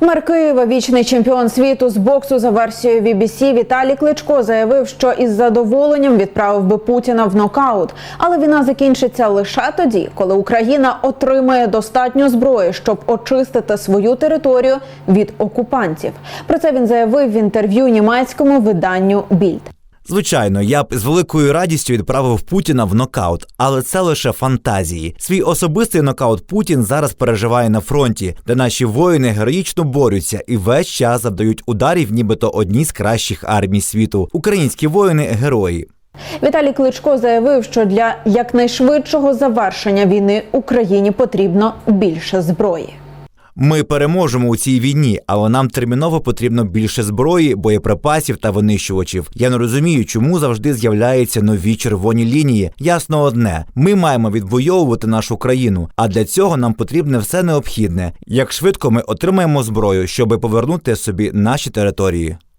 Мер Києва, вічний чемпіон світу з боксу за версією BBC Віталій Кличко заявив, що із задоволенням відправив би Путіна в нокаут. Але війна закінчиться лише тоді, коли Україна отримає достатньо зброї, щоб очистити свою територію від окупантів. Про це він заявив в інтерв'ю німецькому виданню Більд. Звичайно, я б з великою радістю відправив Путіна в нокаут, але це лише фантазії. Свій особистий нокаут Путін зараз переживає на фронті, де наші воїни героїчно борються і весь час завдають ударів, нібито одній з кращих армій світу. Українські воїни герої. Віталій Кличко заявив, що для якнайшвидшого завершення війни Україні потрібно більше зброї. Ми переможемо у цій війні, але нам терміново потрібно більше зброї, боєприпасів та винищувачів. Я не розумію, чому завжди з'являються нові червоні лінії. Ясно одне: ми маємо відвоювати нашу країну, а для цього нам потрібне все необхідне. Як швидко ми отримаємо зброю, щоб повернути собі наші території.